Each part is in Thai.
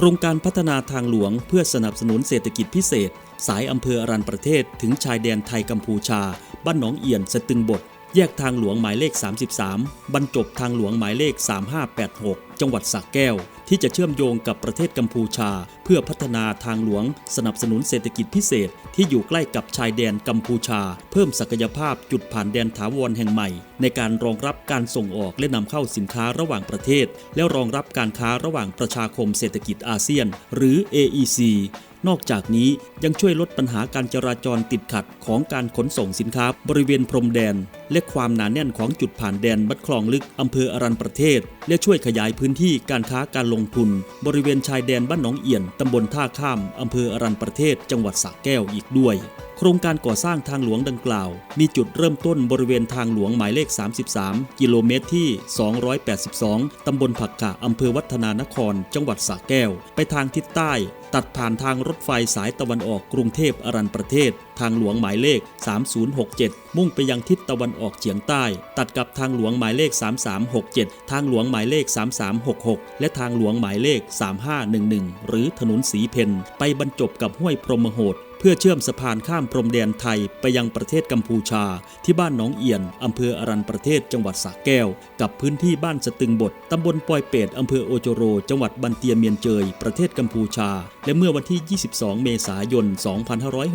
โครงการพัฒนาทางหลวงเพื่อสนับสนุนเศรษฐกิจพิเศษ สายอำเภออรัญประเทศถึงชายแดนไทยกัมพูชา บ้านหนองเอียนสตึงบท แยกทางหลวงหมายเลข 33 บรรจบทางหลวงหมายเลข 3586 จังหวัดสระแก้ว ที่จะเชื่อมโยงกับประเทศกัมพูชา เพื่อพัฒนาทางหลวง สนับสนุนเศรษฐกิจพิเศษ ที่อยู่ใกล้กับชายแดนกัมพูชา เพิ่มศักยภาพจุดผ่านแดนถาวรแห่งใหม่ ในการรองรับการส่งออกและนำเข้าสินค้าระหว่างประเทศ และรองรับการค้าระหว่างประชาคมเศรษฐกิจอาเซียน หรือ AEC นอกจากนี้ยังช่วยลดปัญหาการจราจรติดขัดของการขนส่งสินค้าบริเวณพรมแดน และความหนาแน่นของจุดผ่านแดนบัดคลองลึกอำเภออรัญประเทศ และช่วยขยายพื้นที่การค้าการลงทุน บริเวณชายแดนบ้านหนองเอี่ยนตำบลท่าข้ามอำเภออรัญประเทศ จังหวัดสระแก้วอีกด้วย โครงการก่อสร้างทางหลวงดังกล่าว มีจุดเริ่มต้นบริเวณทางหลวงหมายเลข 33 กิโลเมตรที่ 282 ตำบลผักกะอำเภอวัฒนานคร จังหวัดสระแก้ว ไปทางทิศใต้ ตัดผ่านทางรถไฟสายตะวันออกกรุงเทพอรัญประเทศ ทางหลวงหมายเลข 3067 มุ่งไปยังทิศตะวันออกเฉียงใต้ ตัดกับทางหลวงหมายเลข 3367 ทางหลวงหมายเลข 3366 และทางหลวงหมายเลข 3511 หรือถนนสีเพนไปบรรจบกับห้วยพรหมโหด เพื่อเชื่อมสะพานข้ามพรมแดนไทยไปยังประเทศกัมพูชา ที่บ้านหนองเอียน อำเภออรัญประเทศจังหวัดสระแก้ว กับพื้นที่บ้านสตึงบทตำบลปอยเป็ดอำเภอโอโจโร จังหวัดบันเตียเมียนเจย ประเทศกัมพูชา และเมื่อวันที่ 22 เมษายน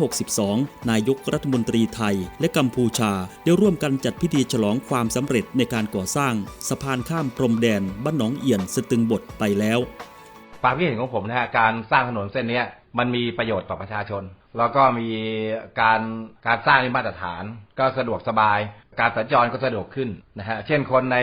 2562 นายกรัฐมนตรีไทย และกัมพูชาได้ร่วมกันจัดพิธีฉลองความสำเร็จในการก่อสร้างสะพานข้ามพรมแดนบ้านหนองเอียนสตึงบทไปแล้ว ความคิดเห็นของผมนะฮะการสร้างถนนเส้นเนี้ย มันมีประโยชน์ต่อประชาชน แล้วก็มีการการสร้างที่มาตรฐานก็สะดวกสบาย การสัญจรก็สะดวกขึ้นนะฮะ เช่นคนใน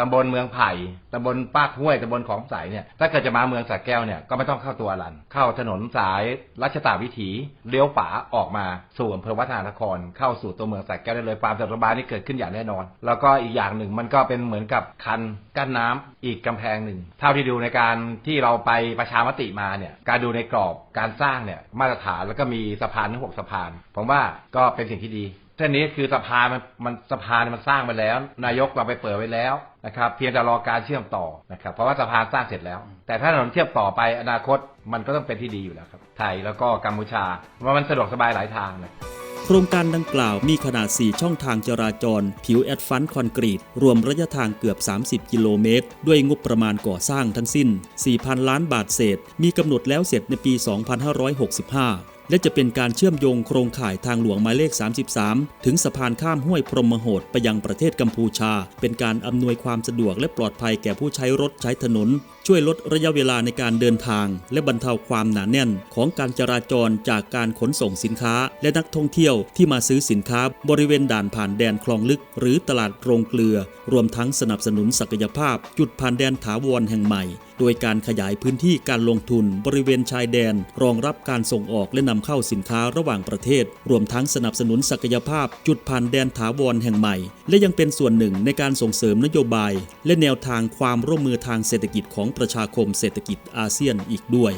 ตำบลเมืองไผ่ตำบลปากห้วยตำบลของใสเนี่ย ถ้าเกิดจะมาเมืองสระแก้วเนี่ย ก็ไม่ต้องเข้าตัวรัน เข้าถนนสายรัชตาวิถี เลี้ยวฝาออกมาสู่อำเภอวัฒนานคร เข้าสู่ตัวเมืองสระแก้วได้เลยความสะดวกสบายนี่เกิดขึ้นอย่างแน่นอน แล้วก็อีกอย่างหนึ่งมันก็เป็นเหมือนกับคันกั้นน้ำอีกกำแพงหนึ่ง เท่าที่ดูในการที่เราไปประชามติมาเนี่ย การดูในกรอบการสร้างเนี่ยมาตรฐานแล้วก็มีสะพานทั้งหกสะพาน ผมว่าก็เป็นสิ่งที่ดี เท่นี้คือสะพานมันมันสะพานมันสร้างไปแล้ว นายกเราไปเปิดไว้แล้วนะครับเพียงแต่รอการเชื่อมต่อนะครับเพราะว่าสะพานสร้างเสร็จแล้ว แต่ถ้าถนนเชื่อมต่อไปอนาคตมันก็ต้องเป็นที่ดีอยู่แล้วครับไทยแล้วก็กัมพูชาเพรามันสะดวกสบายหลายทางเลยโครงการดังกล่าวมีขนาด 4 ช่องทางจราจร ผิวแอดฟันคอนกรีต รวมระยะทางเกือบ 30 กิโลเมตร ด้วยงบประมาณก่อสร้างทั้งสิ้น 4,000 ล้านบาทเศษ มีกำหนดแล้วเสร็จในปี 2565 และจะเป็นการเชื่อมโยงโครงข่ายทางหลวงหมายเลข 33 ถึงสะพานข้ามห้วยพรหมโหดไปยังประเทศกัมพูชา เป็นการอำนวยความสะดวกและปลอดภัยแก่ผู้ใช้รถใช้ถนน ช่วยลดระยะเวลาในการเดินทาง และบรรเทาความหนาแน่น ของการจราจรจากการขนส่งสินค้า และนักท่องเที่ยวที่มาซื้อสินค้าบริเวณด่านผ่านแดนคลองลึก หรือตลาดโรงเกลือ รวมทั้งสนับสนุนศักยภาพ จุดผ่านแดนถาวรแห่งใหม่ โดยการขยายพื้นที่การลงทุนบริเวณชายแดน รองรับการส่งออกและนำเข้าสินค้าระหว่างประเทศ รวมทั้งสนับสนุนศักยภาพจุดผ่านแดนถาวรแห่งใหม่ และยังเป็นส่วนหนึ่งในการส่งเสริมนโยบาย และแนวทางความร่วมมือทางเศรษฐกิจของประชาคมเศรษฐกิจอาเซียนอีกด้วย